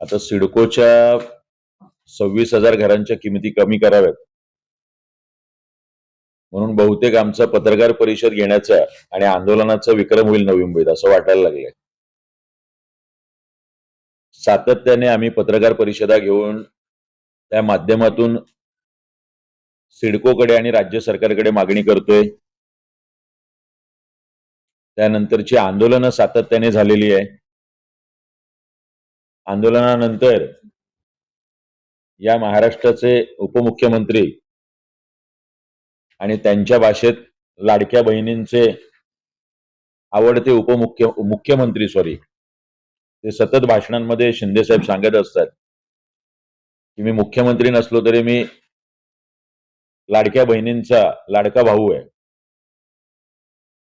आता सिडकोच्या सव्वीस हजार घरांच्या किमती कमी कराव्यात. म्हणून बहुतेक आमचा पत्रकार परिषद घेण्याचा आणि आंदोलनाचा विक्रम होईल नवी मुंबईत असं वाटायला लागलंय. सातत्याने आम्ही पत्रकार परिषदा घेऊन त्या माध्यमातून सिडकोकडे आणि राज्य सरकारकडे मागणी करतोय. त्यानंतरची आंदोलनं सातत्याने झालेली आहे. आंदोलनानंतर या महाराष्ट्राचे उपमुख्यमंत्री आणि त्यांच्या भाषेत लाडक्या बहिणींचे आवडते उपमुख्य मुख्यमंत्री सॉरी ते सतत भाषणांमध्ये शिंदेसाहेब सांगत असतात की मी मुख्यमंत्री नसलो तरी मी लाडक्या बहिणींचा लाडका भाऊ आहे.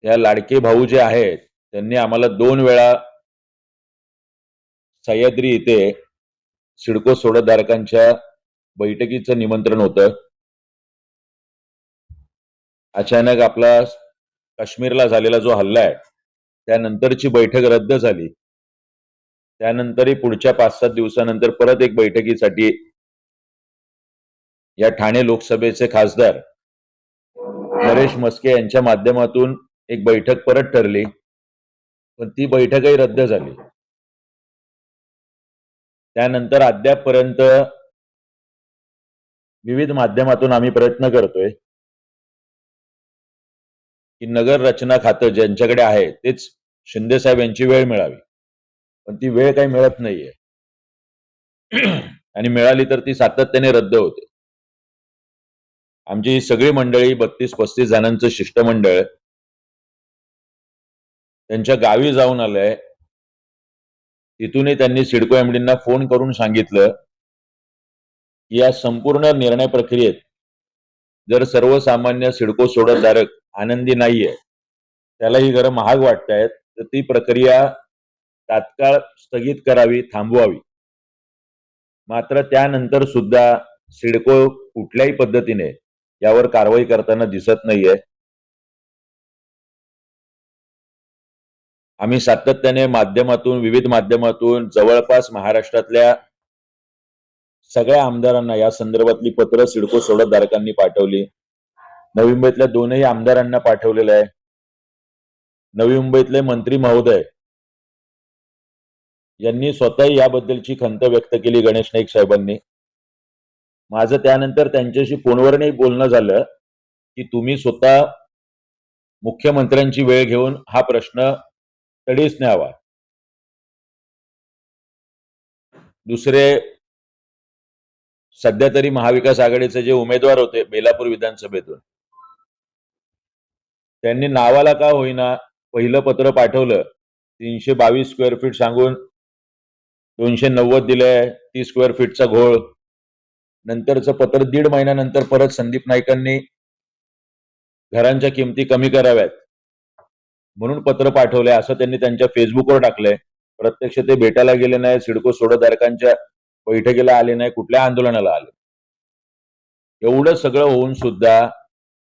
त्या लाडके भाऊ जे आहेत त्यांनी आम्हाला दोन वेळा सह्याद्री इथे सिडको सोडतधारकांच्या बैठकीचं निमंत्रण होतं. अचानक आपला काश्मीरला झालेला जो हल्ला आहे त्यानंतरची बैठक रद्द झाली. त्यानंतरही पुढच्या पाच सात दिवसानंतर परत एक बैठकीसाठी या ठाणे लोकसभेचे खासदार नरेश मस्के यांच्या माध्यमातून एक बैठक परत ठरली. पण ती बैठकही रद्द झाली. त्यानंतर अद्यापपर्यंत विविध माध्यमातून आम्ही प्रयत्न करतोय की नगर रचना खातं ज्यांच्याकडे आहे तेच शिंदे साहेब यांची वेळ मिळावी. पण ती वेळ काही मिळत नाहीये. आणि मिळाली तर ती सातत्याने रद्द होते. आमची सगळी मंडळी बत्तीस पस्तीस जणांचं शिष्टमंडळ त्यांच्या गावी जाऊन आलंय. तिथूनही त्यांनी सिडको एमडींना फोन करून सांगितलं की या संपूर्ण निर्णय प्रक्रियेत जर सर्वसामान्य सिडको सोडतधारक आनंदी नाहीये त्याला ही घरं महाग वाटतायत तर ती प्रक्रिया तात्काळ स्थगित करावी थांबवावी. मात्र त्यानंतर सुद्धा सिडको कुठल्याही पद्धतीने यावर कारवाई करताना दिसत नाहीये. आम्ही सातत्याने माध्यमातून विविध माध्यमातून जवळपास महाराष्ट्रातल्या सगळ्या आमदारांना या संदर्भातली पत्र सिडको सोडतधारकांनी पाठवली. नवी मुंबईतल्या दोनही आमदारांना पाठवलेलं आहे. नवी मुंबईतले मंत्री महोदय यांनी स्वतःही याबद्दलची खंत व्यक्त केली गणेश नाईक साहेबांनी. माझं त्यानंतर त्यांच्याशी फोनवरही बोलणं झालं की तुम्ही स्वतः मुख्यमंत्र्यांची वेळ घेऊन हा प्रश्न तडीस न्यावा दुसरे सध्या तरी महाविकास आघाडीचे जे उमेदवार होते बेलापूर विधानसभेतून त्यांनी नावाला का होईना पहिलं पत्र पाठवलं. तीनशे बावीस स्क्वेअर फीट सांगून दोनशे नव्वद दिलंय तीस स्क्वेअर फीटचा घोळ. नंतरचं पत्र दीड महिन्यानंतर परत संदीप नाईकांनी घरांच्या किमती कमी कराव्यात. म्हणून पत्र पाठवलंय असं त्यांनी त्यांच्या फेसबुकवर टाकलंय. प्रत्यक्ष ते भेटायला गेले नाही सिडको सोडतधारकांच्या बैठकीला आले नाही कुठल्या आंदोलनाला आले? एवढं सगळं होऊन सुद्धा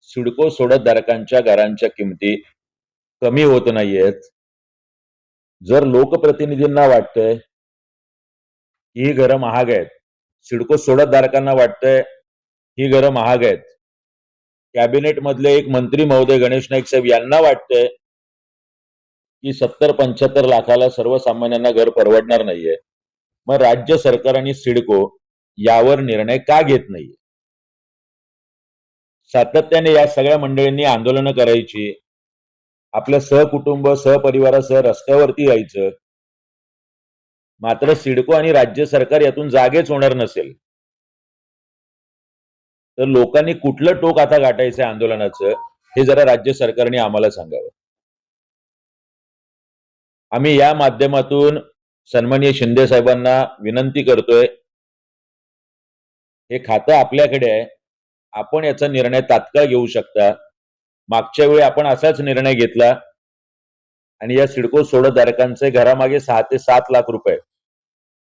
सिडको सोडतधारकांच्या घरांच्या किमती कमी होत नाहीयेत. जर लोकप्रतिनिधींना वाटतंय ही घरं महाग आहेत सिडको सोडतधारकांना वाटतंय ही घरं महाग आहेत कॅबिनेट मधले एक मंत्री महोदय गणेश नाईक साहेब यांना वाटतंय की सत्तर पंच्याहत्तर लाखाला सर्वसामान्यांना घर परवडणार नाहीये. मग राज्य सरकार आणि सिडको यावर निर्णय का घेत नाहीये? सातत्याने या सगळ्या मंडळींनी आंदोलनं करायची आपल्या सहकुटुंब सहपरिवारासह रस्त्यावरती यायचं. मात्र सिडको आणि राज्य सरकार यातून जागेच होणार नसेल. तर लोकांनी कुठलं टोक आता गाठायचं आंदोलनाचं हे जरा राज्य सरकारने आम्हाला सांगावं. आम्ही या माध्यमातून सन्माननीय शिंदे साहेबांना विनंती करतोय हे खातं आपल्याकडे आहे आपण याचा निर्णय तात्काळ घेऊ शकता. मागच्या वेळी आपण असाच निर्णय घेतला आणि या सिडको सोडतधारकांचे घरामागे सहा ते सात लाख रुपये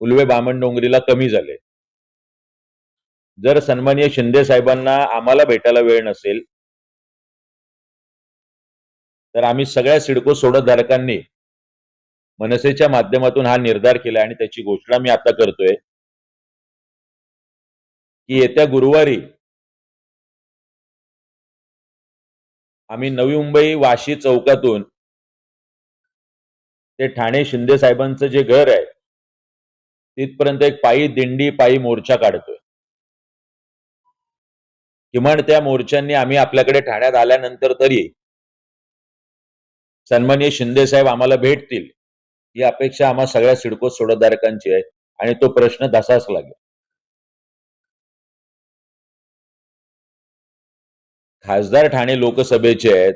उलवे बामण डोंगरीला कमी झाले. जर सन्माननीय शिंदे साहेबांना आम्हाला भेटायला वेळ नसेल तर आम्ही सगळ्या सिडको सोडतधारकांनी मनसेच्या माध्यमातून हा निर्धार केला आणि त्याची घोषणा मी आता करतोय. की येत्या गुरुवारी आम्ही नवी मुंबई वाशी चौकातून ते ठाणे शिंदे साहेबांचं जे घर आहे तिथपर्यंत एक पायी दिंडी पायी मोर्चा काढतोय. किमान त्या मोर्चांनी आम्ही आपल्याकडे ठाण्यात आल्यानंतर तरी सन्माननीय शिंदे साहेब आम्हाला भेटतील. ही अपेक्षा आम्हा सगळ्या सिडको सोडतधारकांची आहे आणि तो प्रश्न तसाच लागेल. खासदार ठाणे लोकसभेचे आहेत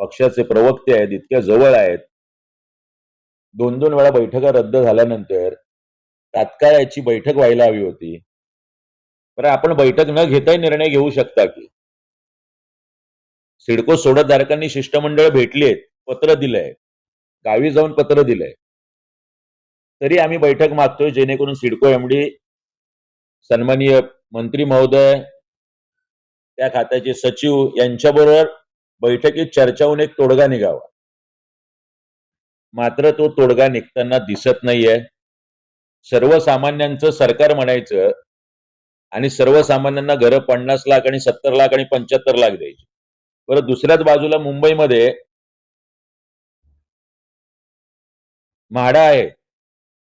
पक्षाचे प्रवक्ते आहेत इतक्या जवळ आहेत. दोन दोन वेळा बैठका रद्द झाल्यानंतर तात्काळ याची बैठक व्हायला हवी होती. बरं आपण बैठक न घेताही निर्णय घेऊ शकता की? सिडको सोडतधारकांनी शिष्टमंडळ भेटली आहेत पत्र दिलंय. गावी जाऊन पत्र दिलंय. तरी आम्ही बैठक मागतोय जेणेकरून सिडको एमडी सन्माननीय मंत्री महोदय त्या खात्याचे सचिव यांच्याबरोबर बैठकीत चर्चा होऊन एक तोडगा निघावा. मात्र तो तोडगा निघताना दिसत नाहीये. सर्वसामान्यांचं सरकार म्हणायचं आणि सर्वसामान्यांना घरं पन्नास लाख आणि सत्तर लाख आणि पंच्याहत्तर लाख द्यायची. बरं दुसऱ्याच बाजूला मुंबईमध्ये म्हाडा आहे.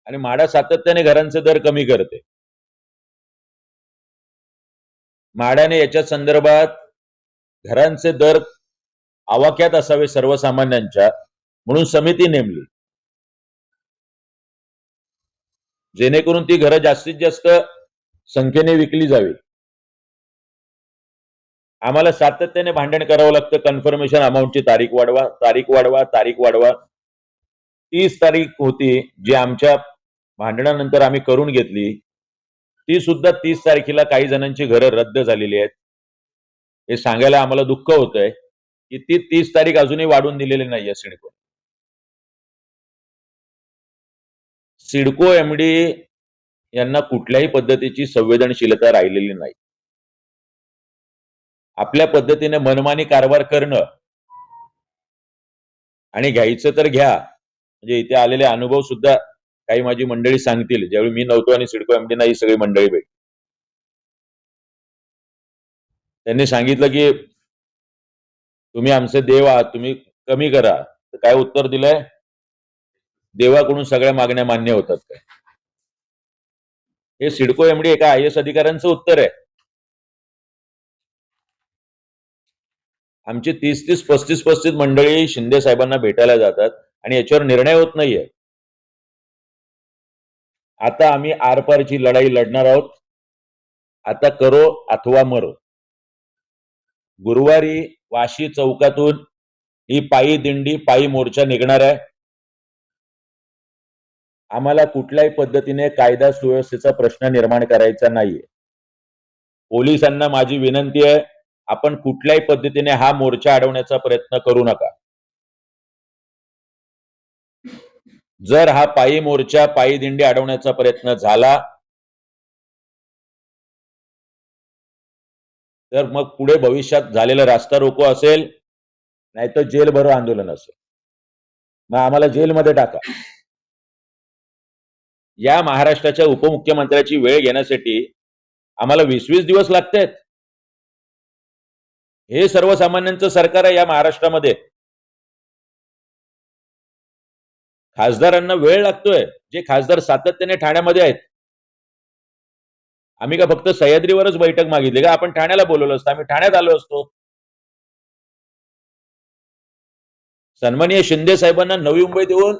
आणि म्हाडा सातत्याने घरांचे दर कमी करते. म्हाडाने याच्या संदर्भात घरांचे दर आवाक्यात असावे सर्वसामान्यांच्या म्हणून समिती नेमली. जेणेकरून ती घरं जास्तीत जास्त संख्येने विकली जावी. आम्हाला सातत्याने भांडण करावं लागतं. कन्फर्मेशन अमाऊंटची तारीख वाढवा तारीख वाढवा तारीख वाढवा. तीस तारीख होती जी आमच्या भांडणानंतर आम्ही करून घेतली. ती सुद्धा तीस तारखेला काही जणांची घरं रद्द झालेली आहेत. हे सांगायला आम्हाला दुःख होतंय की ती तीस तारीख अजूनही वाढून दिलेली नाहीये सिडको. सिडको एमडी यांना कुठल्याही पद्धतीची संवेदनशीलता राहिलेली नाही. आपल्या पद्धतीने मनमानी कारभार करणं आणि घ्यायचं तर घ्या. म्हणजे इथे आलेले अनुभव सुद्धा काही माझी मंडळी सांगतील ज्यावेळी मी नव्हतो आणि सिडको एमडी ही सगळी मंडळी भेट. त्यांनी सांगितलं की तुम्ही आमचे देव आहात तुम्ही कमी करा. तर काय उत्तर दिलंय? देवाकडून सगळ्या मागण्या मान्य होतात काय? हे सिडको एमडी एका आय एस अधिकाऱ्यांचं उत्तर आहे. आमची तीस तीस पस्तीस पस्तीस मंडळी शिंदे साहेबांना भेटायला जातात आणि याच्यावर निर्णय होत नाहीये. आता आम्ही आरपारची लढाई लढणार आहोत. आता करो अथवा मरो. गुरुवारी वाशी चौकातून ही पायी दिंडी पायी मोर्चा निघणार आहे. आम्हाला कुठल्याही पद्धतीने कायदा सुव्यवस्थेचा प्रश्न निर्माण करायचा नाहीये. पोलिसांना माझी विनंती आहे आपण कुठल्याही पद्धतीने हा मोर्चा अडवण्याचा प्रयत्न करू नका. जर हा पायी मोर्चा पायी दिंडी अडवण्याचा प्रयत्न झाला तर मग पुढे भविष्यात झालेला रास्ता रोको असेल नाहीतर जेल भरो आंदोलन असेल. मग आम्हाला जेलमध्ये टाका. या महाराष्ट्राच्या उपमुख्यमंत्र्याची वेळ घेण्यासाठी आम्हाला वीस वीस दिवस लागतायत हे सर्वसामान्यांचं सरकार आहे या महाराष्ट्रामध्ये. खासदारांना वेळ लागतोय जे खासदार सातत्याने ठाण्यामध्ये आहेत. आम्ही का फक्त सह्याद्रीवरच बैठक मागितली का? आपण ठाण्याला बोलवलं असतं आम्ही ठाण्यात आलो असतो. सन्मानीय शिंदे साहेबांना नवी मुंबईत येऊन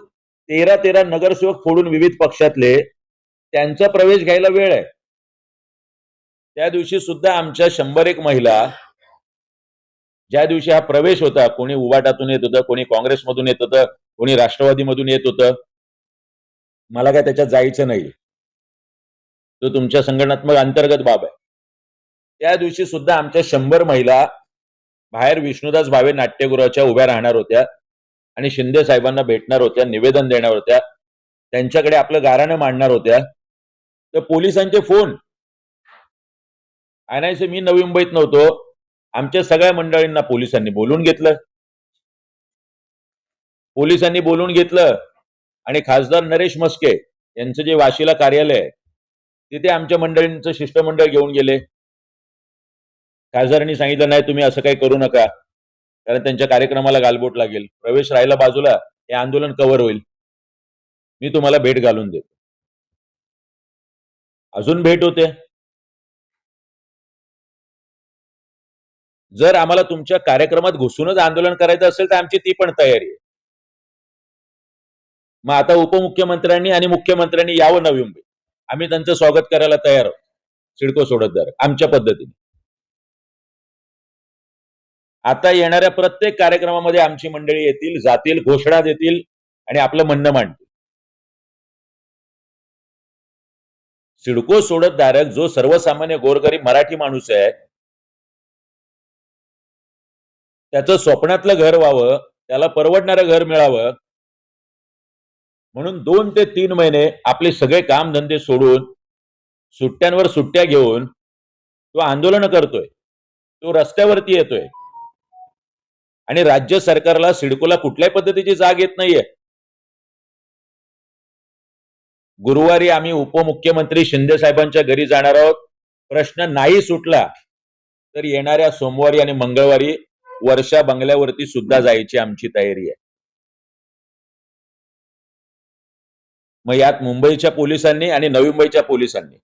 तेरा तेरा नगरसेवक फोडून विविध पक्षातले त्यांचा प्रवेश घ्यायला वेळ आहे. त्या दिवशी सुद्धा आमच्या शंभर एक महिला ज्या दिवशी हा प्रवेश होता कोणी उबाटातून येत होतं कोणी काँग्रेसमधून येत होतं कोणी राष्ट्रवादीमधून येत होतं मला काय त्याच्यात जायचं नाही. तो तुमच्या संघटनात्मक अंतर्गत बाब आहे. त्या दिवशी सुद्धा आमच्या शंभर महिला बाहेर विष्णुदास भावे नाट्यगृहाच्या उभ्या राहणार होत्या आणि शिंदे साहेबांना भेटणार होत्या निवेदन देणार होत्या. त्यांच्याकडे आपलं गाराणं मांडणार होत्या. तर पोलिसांचे फोन. आणायचे मी नवी मुंबईत नव्हतो. आमच्या सगळ्या मंडळींना पोलिसांनी बोलून घेतलं. पोलिसांनी बोलून घेतलं. आणि खासदार नरेश मस्के यांचं जे वाशीला कार्यालय आहे तिथे आमच्या मंडळींचं शिष्टमंडळ घेऊन गेले. खासदारांनी सांगितलं नाही तुम्ही असं काही करू नका. कारण त्यांच्या कार्यक्रमाला गालबोट लागेल. प्रवेश राहिला बाजूला हे आंदोलन कव्हर होईल. मी तुम्हाला भेट घालून देतो. अजून भेट होते. जर आम्हाला तुमच्या कार्यक्रमात घुसूनच आंदोलन करायचं असेल तर आमची ती पण तयारी आहे. मग आता उपमुख्यमंत्र्यांनी आणि मुख्यमंत्र्यांनी यावं नवी मुंबई आम्ही त्यांचं स्वागत करायला तयार आहोत. सिडको सोडतदार आमच्या पद्धतीने. आता येणाऱ्या प्रत्येक कार्यक्रमामध्ये आमची मंडळी येतील जातील घोषणा देतील आणि आपलं म्हणणं मांडतील. सिडको सोडतदारक जो सर्वसामान्य गोरगरीब मराठी माणूस आहे त्याचं स्वप्नातलं घर व्हावं त्याला परवडणारं घर मिळावं म्हणून दोन ते तीन महिने आपले सगळे कामधंदे सोडून सुट्ट्यांवर सुट्ट्या घेऊन तो आंदोलन करतोय. तो रस्त्यावरती येतोय. आणि राज्य सरकारला सिडकोला कुठल्याही पद्धतीची जाग येत नाहीये. गुरुवारी आम्ही उपमुख्यमंत्री शिंदे साहेबांच्या घरी जाणार आहोत. प्रश्न नाही सुटला तर येणाऱ्या सोमवारी आणि मंगळवारी वर्षा बंगल्यावरती सुद्धा जायची आमची तयारी आहे. मग यात मुंबईच्या पोलिसांनी आणि नवी मुंबईच्या पोलिसांनी.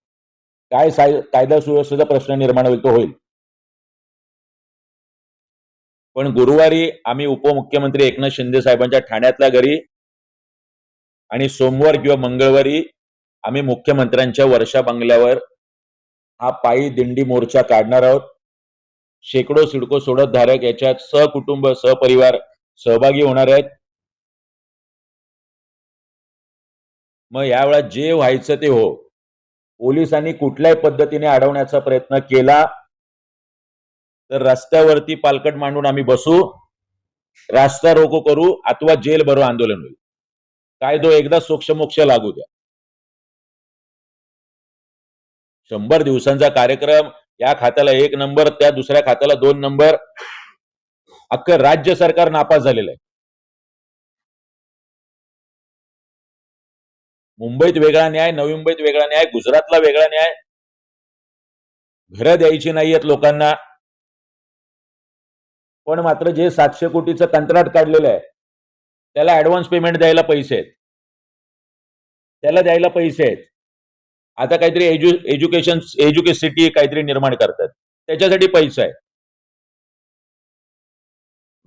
काय साय- कायदा सुव्यवस्थेचा प्रश्न निर्माण होईल तो होईल. पण गुरुवारी आम्ही उपमुख्यमंत्री एकनाथ शिंदे साहेबांच्या ठाण्यातल्या घरी आणि सोमवार किंवा मंगळवारी आम्ही मुख्यमंत्र्यांच्या वर्षा बंगल्यावर हा पायी दिंडी मोर्चा काढणार आहोत. शेकडो सिडको सोडत धारक याच्यात सहकुटुंब सहपरिवार सहभागी होणार आहेत. मग यावेळा जे व्हायचं ते हो. पोलिसांनी कुठल्याही पद्धतीने अडवण्याचा प्रयत्न केला तर रस्त्यावरती पालकट मांडून आम्ही बसू रास्ता रोको करू अथवा जेल भरो आंदोलन होईल. कायदो एकदा सोक्षमोक्ष लागू द्या. शंभर दिवसांचा कार्यक्रम या खात्याला एक नंबर त्या दुसऱ्या खात्याला दोन नंबर. अख्खं राज्य सरकार नापास झालेलं आहे. मुंबईत वेगळा न्याय नवी मुंबईत वेगळा न्याय गुजरातला वेगळा न्याय. घरं द्यायची नाहीयेत लोकांना. पण मात्र जे सातशे कोटीचं कंत्राट काढलेलं आहे त्याला ऍडव्हान्स पेमेंट द्यायला पैसे आहेत. त्याला द्यायला पैसे आहेत. आता काहीतरी एज्यु एज्युकेशन सिटी काहीतरी निर्माण करतात. त्याच्यासाठी पैसा आहे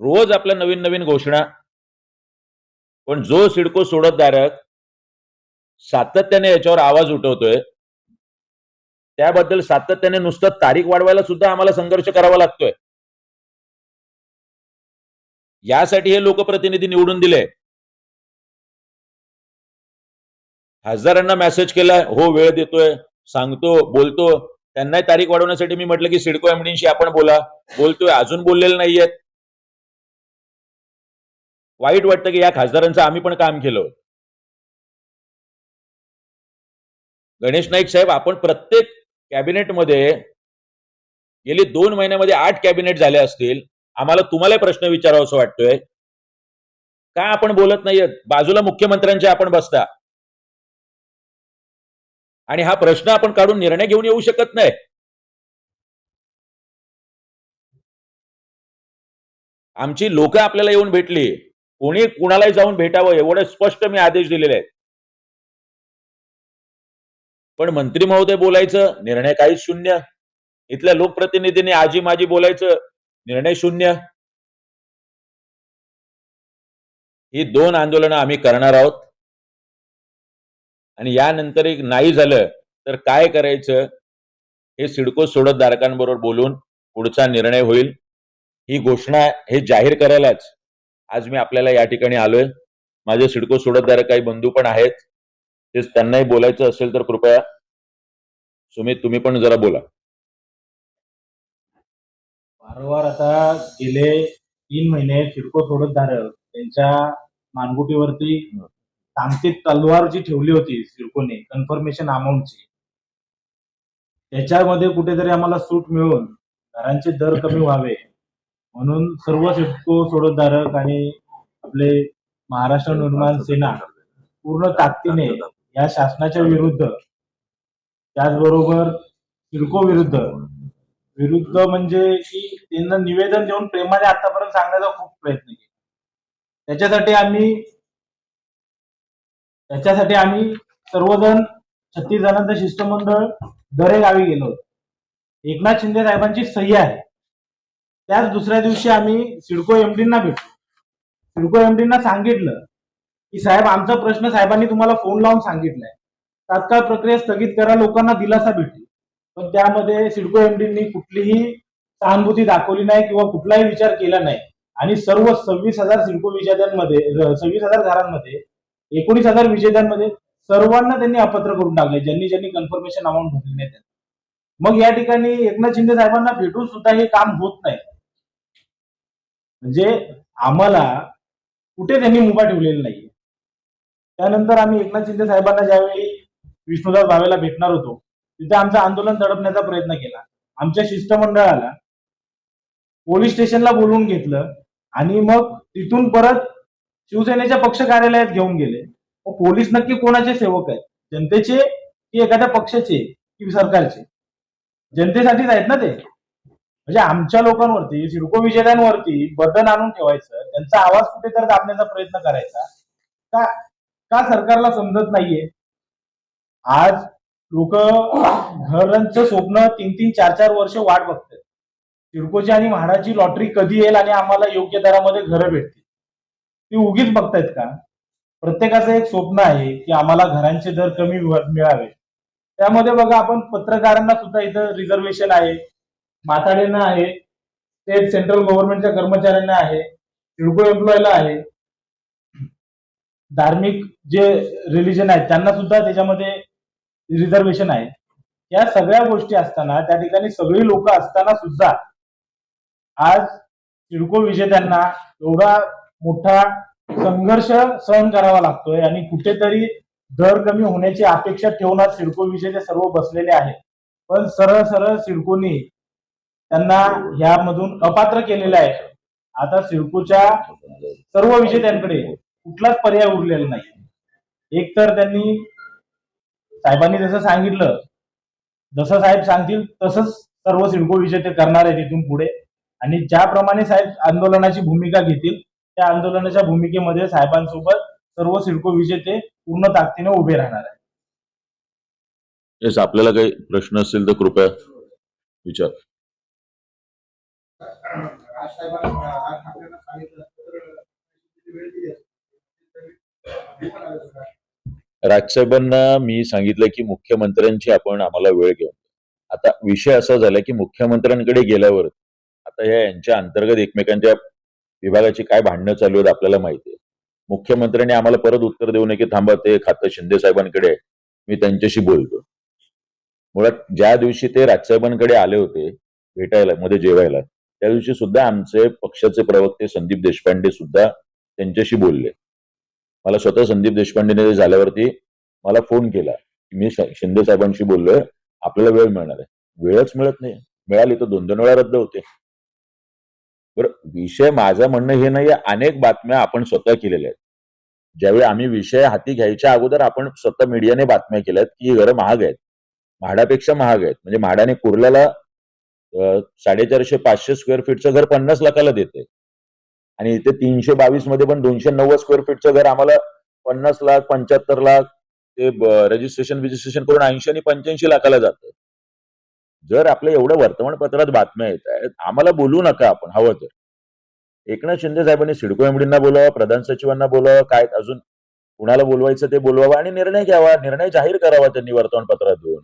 रोज आपल्या नवीन नवीन घोषणा. पण जो सिडको सोडतधारक सातत्याने याच्यावर आवाज उठवतोय. त्याबद्दल सातत्याने नुसतं तारीख वाढवायला सुद्धा आम्हाला संघर्ष करावा लागतोय. यासाठी हे लोकप्रतिनिधी निवडून दिले. खासदारांना मेसेज केलाय हो वेळ देतोय. सांगतो बोलतो. त्यांनाही तारीख वाढवण्यासाठी मी म्हटलं की सिडको एमडींशी आपण बोला. बोलतोय अजून बोललेलं नाहीयेत. वाईट वाटतं की या खासदारांचं आम्ही पण काम केलं. गणेश नाईक साहेब आपण प्रत्येक कॅबिनेटमध्ये गेली दोन महिन्यामध्ये आठ कॅबिनेट झाले असतील. आम्हाला तुम्हाला प्रश्न विचारावा असं वाटतोय. का आपण बोलत नाहीयेत बाजूला मुख्यमंत्र्यांच्या आपण बसता. आणि हा प्रश्न आपण काढून निर्णय घेऊन येऊ शकत नाही. आमची लोक आपल्याला येऊन भेटली. कोणी कुणालाही जाऊन भेटावं एवढे स्पष्ट मी आदेश दिलेले आहेत. पण मंत्री महोदय बोलायचं निर्णय काहीच शून्य. इथल्या लोकप्रतिनिधींनी आजी माजी बोलायचं निर्णय शून्य. ही दोन आंदोलनं आम्ही करणार आहोत. आणि यानंतर एक नाही झालं तर काय करायचं? हे सिडको सोडत धारकांबरोबर बोलून पुढचा निर्णय होईल. ही घोषणा हे जाहीर करायलाच. आज मी आपल्याला या ठिकाणी आलोय. माझे सिडको सोडतधारक काही बंधू पण आहेत. ते त्यांनाही बोलायचं असेल तर कृपया सुमित तुम्ही पण जरा बोला. वारंवार आता गेले तीन महिने सिडको सोडत धारक त्यांच्या मानगुटीवरती तांत्रिक तलवार जी ठेवली होती सिडकोने कन्फर्मेशन अमाऊंटची. त्याच्यामध्ये कुठेतरी आम्हाला सूट मिळून घरांचे दर कमी व्हावे. म्हणून सर्व सिडको सोडतधारक आणि आपले महाराष्ट्र निर्माण सेना पूर्ण ताकदीने या शासनाच्या विरुद्ध. त्याचबरोबर सिडको विरुद्ध. विरुद्ध म्हणजे की त्यांना निवेदन देऊन प्रेमाने आतापर्यंत सांगण्याचा खूप प्रयत्न केला. त्याच्यासाठी आम्ही त्याच्यासाठी आम्ही सर्वजण छत्तीस जणांचं शिष्टमंडळ दरे गावी गेलो होतो. एकनाथ शिंदे साहेबांची सही आहे. त्याच दुसऱ्या दिवशी आम्ही सिडको एमडींना भेटलो. सिडको एमडींना सांगितलं की साहेब आमचा प्रश्न साहेबांनी तुम्हाला फोन लावून सांगितलाय. तात्काळ प्रक्रिया स्थगित करा लोकांना दिलासा भेटेल. पण त्यामध्ये सिडको एमडींनी कुठलीही सहानुभूती दाखवली नाही किंवा कुठलाही विचार केला नाही. आणि सर्व सव्वीस हजार सिडको विजेत्यांमध्ये सव्वीस हजार घरांमध्ये एकोणीस हजार विजेत्यांमध्ये सर्वांना त्यांनी अपत्र करून टाकले ज्यांनी ज्यांनी कन्फर्मेशन अमाऊंट भरली नाही त्यांना. मग या ठिकाणी एकनाथ शिंदे साहेबांना भेटून सुद्धा हे काम होत नाही. म्हणजे आम्हाला कुठे त्यांनी मुभा ठेवलेला नाही त्यानंतर आम्ही एकनाथ शिंदे साहेबांना ज्यावेळी विष्णुदास भावेला भेटणार होतो तिथे आमचं आंदोलन दडपण्याचा प्रयत्न केला. आमच्या शिष्टमंडळाला पोलीस स्टेशनला बोलवून घेतलं आणि मग तिथून परत शिवसेनेच्या पक्ष कार्यालयात घेऊन गेले. मग पोलीस नक्की कोणाचे सेवक आहेत? जनतेचे की एखाद्या पक्षाचे की सरकारचे? जनतेसाठीच आहेत ना ते? म्हणजे आमच्या लोकांवरती सिडको विजेत्यांवरती बर्डन आणून ठेवायचं त्यांचा आवाज कुठेतरी दाबण्याचा प्रयत्न करायचा. का का सरकारला समजत नाहीये? आज लोक घरांचं स्वप्न तीन तीन चार चार वर्ष वाट बघतात. सिडकोची आणि म्हाडाची लॉटरी कधी येईल आणि आम्हाला योग्य दरामध्ये घरं भेटतील? ती उगीच बघतायत का? प्रत्येकाचं एक स्वप्न आहे की आम्हाला घरांचे दर कमी मिळावे. त्यामध्ये बघा आपण पत्रकारांना सुद्धा इथं रिझर्वेशन आहे. माताड्यांना आहे. स्टेट सेंट्रल गव्हर्नमेंटच्या कर्मचाऱ्यांना आहे. सिडको एम्प्लॉयला आहे. धार्मिक जे रिलिजन आहेत त्यांना सुद्धा त्याच्यामध्ये रिझर्वेशन आहे. या सगळ्या गोष्टी असताना त्या ठिकाणी सगळी लोक असताना सुद्धा आज किरकोळ विजेत्यांना एवढा मोठा संघर्ष सहन करावा लागतोय आणि कुठेतरी दर कमी होण्याची अपेक्षा ठेवून आज सिडको विजेते सर्व बसलेले आहेत. पण सरळ सरळ सिडकोनी त्यांना ह्यामधून अपात्र केलेलं आहे. आता सिडकोच्या सर्व विजेत्यांकडे कुठलाच पर्याय उरलेला नाही. एक तर त्यांनी साहेबांनी जसं सांगितलं जसं साहेब सांगतील तसंच सर्व सिडको विजेते करणार आहे तिथून पुढे. आणि ज्याप्रमाणे साहेब आंदोलनाची भूमिका घेतील त्या आंदोलनाच्या भूमिकेमध्ये साहेबांसोबत सर्व सिडको विजेते पूर्ण ताकदीने उभे राहणार आहे येस आपल्याला काही प्रश्न असेल तर कृपया विचार. सांगितलं तर वेळ दिली असती. हे पण आहे सगळं. राजसाहेबांना मी सांगितलं की मुख्यमंत्र्यांची आपण आम्हाला वेळ घेऊन आता विषय असा झाला की मुख्यमंत्र्यांकडे गेल्यावर आता या यांच्या अंतर्गत एकमेकांच्या विभागाची काय भांडणं चालू आहेत आपल्याला माहिती आहे. मुख्यमंत्र्यांनी आम्हाला परत उत्तर देऊ नये की थांबा ते खातं शिंदे साहेबांकडे मी त्यांच्याशी बोलतो. मुळात ज्या दिवशी ते राजसाहेबांकडे आले होते भेटायला मध्ये जेवायला त्या दिवशी सुद्धा आमचे पक्षाचे प्रवक्ते संदीप देशपांडे सुद्धा त्यांच्याशी बोलले. मला स्वतः संदीप देशपांडेने झाल्यावरती मला फोन केला. की मी शिंदे साहेबांशी बोललोय. आपल्याला वेळ मिळणार आहे. वेळच मिळत नाही. मिळाली तर दोन दोन वेळा रद्द होते. बरं विषय माझं म्हणणं हे नाही अनेक बातम्या आपण स्वतः केलेल्या आहेत. ज्यावेळी आम्ही विषय हाती घ्यायच्या अगोदर आपण स्वतः मीडियाने बातम्या केल्यात की ही घरं महाग आहेत. म्हाडापेक्षा महाग आहेत. म्हणजे म्हाडाने कुर्ल्याला साडेचारशे पाचशे स्क्वेअर फीटचं घर पन्नास लाखाला देते आणि इथे तीनशे बावीसमध्ये पण दोनशे नव्वद स्क्वेअर फीटचं घर आम्हाला पन्नास लाख पंच्याहत्तर लाख ते रजिस्ट्रेशन रजिस्ट्रेशन करून ऐंशी आणि पंच्याऐंशी लाखाला जातं जर आपल्या एवढं वर्तमानपत्रात बातम्या येत आहेत आम्हाला बोलू नका आपण हवं तर. एकनाथ शिंदे साहेबांनी सिडको एमडींना बोलावं प्रधान सचिवांना बोलावं काय अजून कुणाला बोलवायचं ते बोलवावं आणि निर्णय घ्यावा निर्णय जाहीर करावा त्यांनी वर्तमानपत्रात देऊन.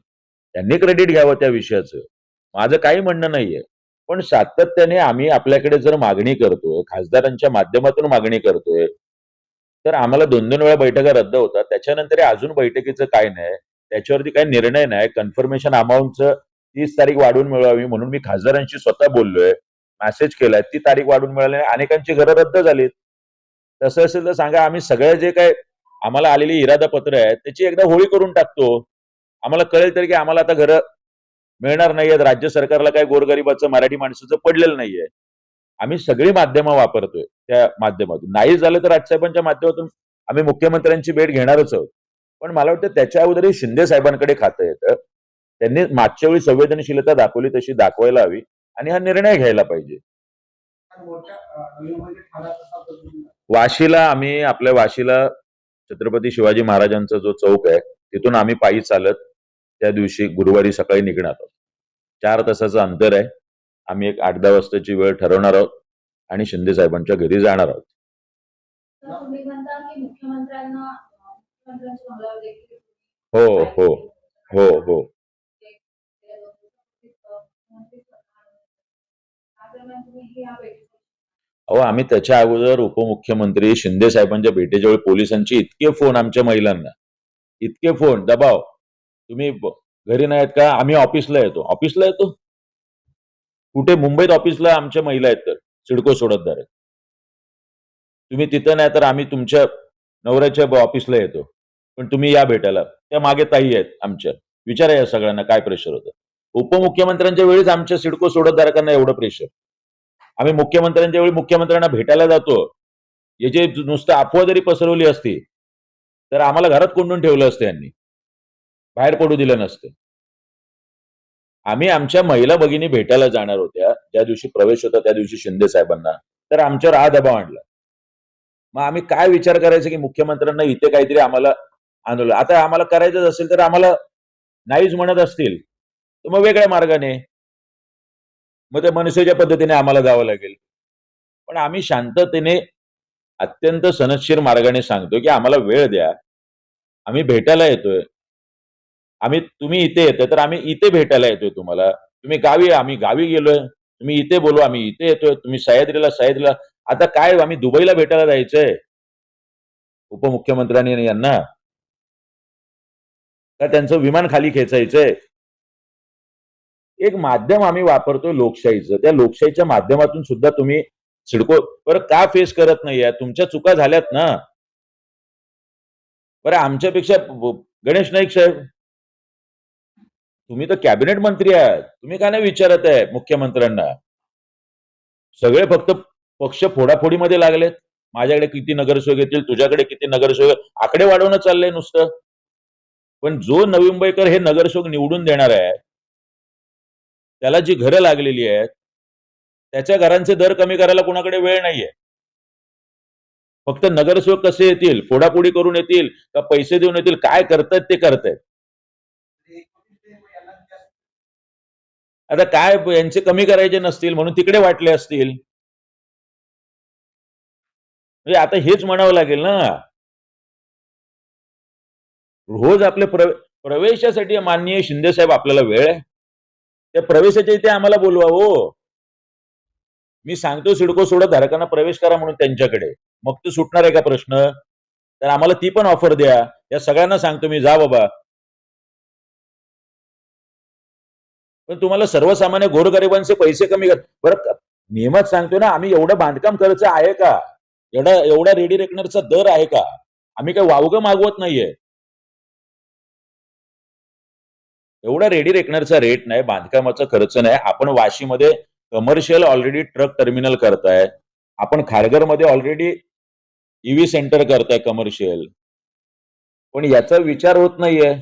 त्यांनी क्रेडिट घ्यावं त्या विषयाचं. माझं काही म्हणणं नाहीये. पण सातत्याने आम्ही आपल्याकडे जर मागणी करतोय खासदारांच्या माध्यमातून मागणी करतोय तर आम्हाला दोन दोन वेळा बैठका रद्द होतात. त्याच्यानंतर अजून बैठकीचं काय नाही त्याच्यावरती काही निर्णय नाही. कन्फर्मेशन अमाऊंटचं तीस तारीख वाढवून मिळवावी म्हणून मी खासदारांशी स्वतः बोललोय मेसेज केलाय. ती तारीख वाढवून मिळाली अनेकांची घरं रद्द झालीत. तसं असेल तर सांगा आम्ही सगळं जे काय आम्हाला आलेली इरादा पत्र आहे त्याची एकदा होळी करून टाकतो. आम्हाला कळेल तरी की आम्हाला आता घरं मिळणार नाहीयेत. राज्य सरकारला काय गोरगरिबाचं मराठी माणसाचं पडलेलं नाहीये. आम्ही सगळी माध्यमं वापरतोय त्या माध्यमातून. नाही झालं तर राजसाहेबांच्या माध्यमातून आम्ही मुख्यमंत्र्यांची भेट घेणारच आहोत. पण मला वाटतं त्याच्या अगोदरही शिंदे साहेबांकडे खातं येतं. त्यांनी मागच्या वेळी संवेदनशीलता दाखवली तशी दाखवायला हवी आणि हा निर्णय घ्यायला पाहिजे. वाशीला आम्ही आपल्या वाशीला छत्रपती शिवाजी महाराजांचा जो चौक आहे तिथून आम्ही पायी चालत त्या दिवशी गुरुवारी सकाळी निघणार आहोत. चार तासाचं अंतर आहे. आम्ही एक आठ दहा वाजताची वेळ ठरवणार आहोत आणि शिंदे साहेबांच्या घरी जाणार आहोत. हो, हो, हो हो ही. अहो आम्ही त्याच्या अगोदर उपमुख्यमंत्री शिंदे साहेबांच्या भेटीच्या वेळी पोलिसांचे इतके फोन आमच्या महिलांना. इतके फोन दबाव. तुम्ही घरी नाहीत का? आम्ही ऑफिसला येतो. ऑफिसला येतो? कुठे? मुंबईत ऑफिसला आमच्या महिला आहेत तर. सिडको सोडतदार आहेत तुम्ही तिथं नाही तर आम्ही तुमच्या नवऱ्याच्या ऑफिसला येतो. पण तुम्ही या भेटायला. त्या मागे ताई आहेत आमच्या. विचारा या सगळ्यांना काय प्रेशर होतं. उपमुख्यमंत्र्यांच्या वेळीच आमच्या सिडको सोडतदारकांना एवढं प्रेशर आम्ही मुख्यमंत्र्यांच्या वेळी मुख्यमंत्र्यांना भेटायला जातो. याचे नुसतं अफवा जरी पसरवली असती तर आम्हाला घरात कोंडून ठेवलं असतं यांनी. बाहेर पडू दिलं नसतं. आम्ही आमच्या महिला भगिनी भेटायला जाणार होत्या. ज्या दिवशी प्रवेश होता त्या दिवशी शिंदे साहेबांना. तर आमच्यावर हा दबाव आणला. मग आम्ही काय विचार करायचा की मुख्यमंत्र्यांना इथे काहीतरी आम्हाला आंदोलन आता आम्हाला करायचंच असेल तर आम्हाला नाहीच म्हणत असतील. तर मग वेगळ्या मार्गाने. मग ते मनसेच्या पद्धतीने आम्हाला जावं लागेल. पण आम्ही शांततेने अत्यंत सनशीर मार्गाने सांगतो की आम्हाला वेळ द्या. आम्ही भेटायला येतोय. आम्ही तुम्ही इथे येतोय तर आम्ही इथे भेटायला येतोय तुम्हाला. तुम्ही गावी आम्ही गावी गेलोय. तुम्ही इथे बोलू आम्ही इथे येतोय. तुम्ही सह्याद्रीला सह्याद्रीला. आता काय हो, आम्ही दुबईला भेटायला जायचंय. उपमुख्यमंत्र्यांनी यांना. का त्यांचं विमान खाली खेचायचंय? एक माध्यम आम्ही वापरतोय लोकशाहीचं. त्या लोकशाहीच्या माध्यमातून सुद्धा तुम्ही सिडको बरं का फेस करत नाहीये? तुमच्या चुका झाल्यात ना. बरं आमच्यापेक्षा गणेश नाईक साहेब तुम्ही तर कॅबिनेट मंत्री आहात. तुम्ही का नाही विचारत आहे मुख्यमंत्र्यांना? सगळे फक्त पक्ष फोडाफोडीमध्ये लागलेत. माझ्याकडे किती नगरसेवक येतील तुझ्याकडे किती नगरसेवक? आकडे वाढवणं चाललंय नुसतं. पण जो नवी मुंबईकर हे नगरसेवक निवडून देणार आहे त्याला जी घरं लागलेली आहेत त्याच्या घरांचे दर कमी करायला कुणाकडे वेळ नाहीये. फक्त नगरसेवक कसे येतील? फोडाफोडी करून येतील का पैसे देऊन येतील? काय करतायत ते करतायत. आता काय यांचे कमी करायचे नसतील म्हणून तिकडे वाटले असतील. म्हणजे आता हेच म्हणावं लागेल ना. रोज आपले प्रवे- प्रवेशासाठी माननीय शिंदे साहेब आपल्याला वेळ आहे. त्या प्रवेशाच्या इथे आम्हाला बोलवा हो. मी सांगतो सिडको सोडत धारकांना प्रवेश करा म्हणून त्यांच्याकडे. मग तो सुटणार आहे का प्रश्न? तर आम्हाला ती पण ऑफर द्या. या सगळ्यांना सांगतो मी जा बाबा. तर तुम्हाला सर्वसामान्य गोरगरिबांचे पैसे कमी कर. बरं नियमच सांगतो ना आम्ही एवढं बांधकाम खर्च आहे का? एवढा एवढा रेडी रेकनरचा दर आहे का? आम्ही काय वावगं मागवत नाहीये. एवढा रेडी रेकनरचा रेट नाही बांधकामाचा खर्च नाही. आपण वाशीमध्ये कमर्शियल ऑलरेडी ट्रक टर्मिनल करताय. आपण खारघरमध्ये ऑलरेडी ईव्ही सेंटर करताय कमर्शियल पण याचा विचार होत नाहीये.